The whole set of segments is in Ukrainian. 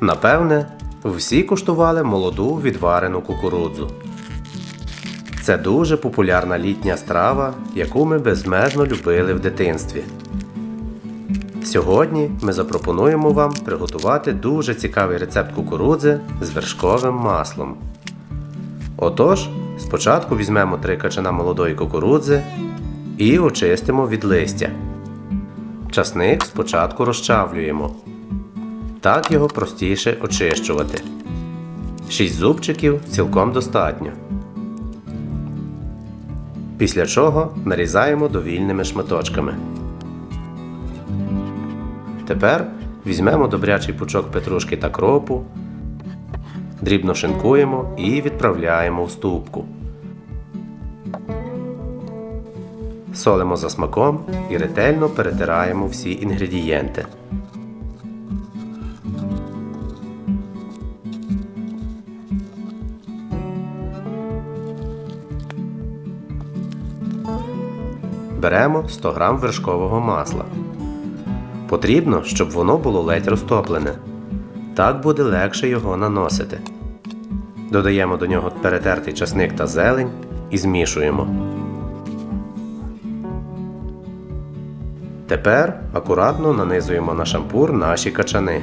Напевне, всі куштували молоду відварену кукурудзу. Це дуже популярна літня страва, яку ми безмежно любили в дитинстві. Сьогодні ми запропонуємо вам приготувати дуже цікавий рецепт кукурудзи з вершковим маслом. Отож, спочатку візьмемо три качана молодої кукурудзи і очистимо від листя. Часник спочатку розчавлюємо. Так його простіше очищувати. 6 зубчиків цілком достатньо. Після чого нарізаємо довільними шматочками. Тепер візьмемо добрячий пучок петрушки та кропу, дрібно шинкуємо і відправляємо в ступку. Солимо за смаком і ретельно перетираємо всі інгредієнти. Беремо 100 г вершкового масла. Потрібно, щоб воно було ледь розтоплене. Так буде легше його наносити. Додаємо до нього перетертий часник та зелень і змішуємо. Тепер акуратно нанизуємо на шампур наші качани.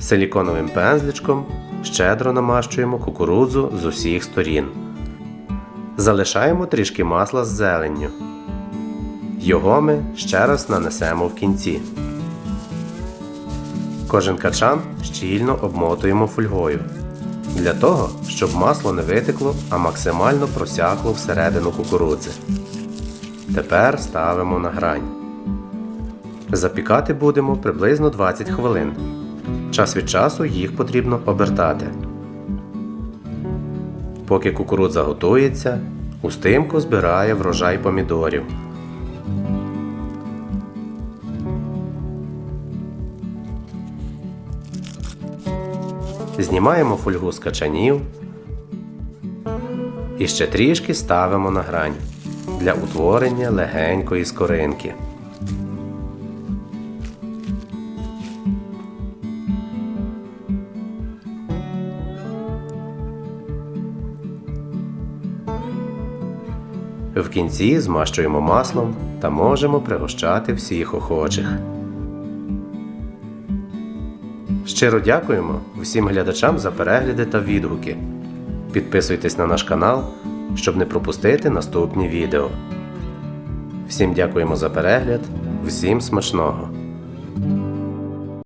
Силіконовим пензличком щедро намащуємо кукурудзу з усіх сторін. Залишаємо трішки масла з зеленню. Його ми ще раз нанесемо в кінці. Кожен качан щільно обмотуємо фольгою. Для того, щоб масло не витекло, а максимально просякло всередину кукурудзи. Тепер ставимо на грань. Запікати будемо приблизно 20 хвилин. Час від часу їх потрібно обертати. Поки кукурудза готується, Устимко збирає врожай помідорів. Знімаємо фольгу з качанів і ще трішки ставимо на грань для утворення легенької скоринки. В кінці змащуємо маслом та можемо пригощати всіх охочих. Щиро дякуємо всім глядачам за перегляди та відгуки. Підписуйтесь на наш канал, щоб не пропустити наступні відео. Всім дякуємо за перегляд, всім смачного!